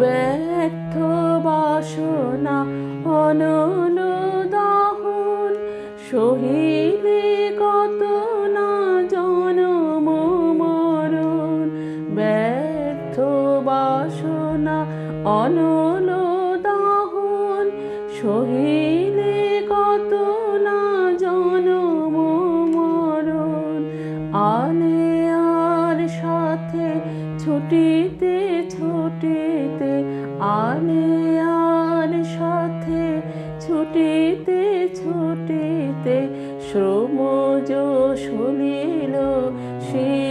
ব্যর্থ বাসনা অনল দহন সহিলে কত না জনম মরণ। ব্যর্থ বাসনা অনল দহন সহিলে ছুটিতে আনে আন সাথে। ছুটিতে ছুটিতে শ্রমজ শুনিল সিক্ত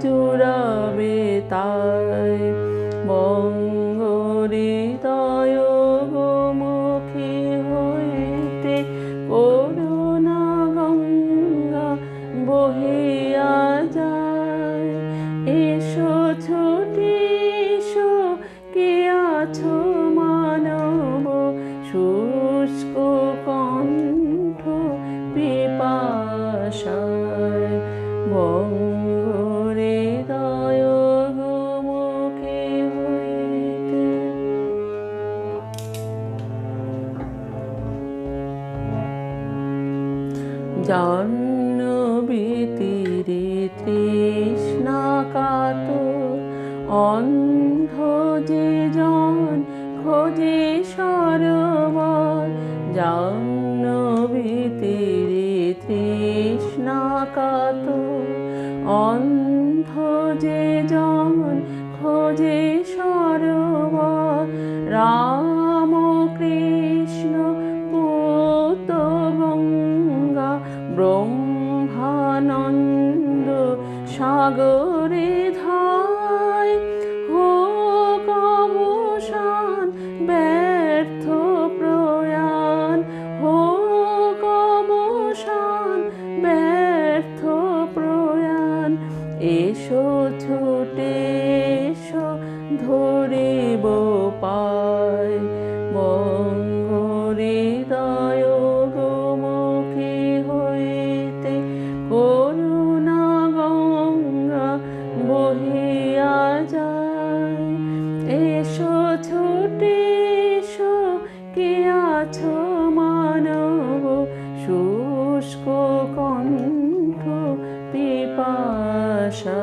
জোড়াবে তাই। বঙ্গহৃদয় গোমুখী হইতে করুণা গঙ্গা বহিয়া যায়। এসো, ছুটি এসো, কে আছো মানব? শুষ্ক কণ্ঠ পিপাসায়। বঙ্গহৃদয় জন্মবীতিরে তৃষ্ণা কাত অন্ধ যে জন খোঁজে সরবর জন্মবীতিরে তৃষ্ণা কাত অন্ধ যে জন খোঁজে ব্রহ্মানন্দ সাগরে ধায়। হোক অবসান ব্যর্থ প্রয়াণ। হোক অবসান ব্যর্থ প্রয়াণ। এসো, ছুটে এসো ধরিব এসো ছুটে এসো কে আছো মানব? শুষ্ক কণ্ঠ পিপাসা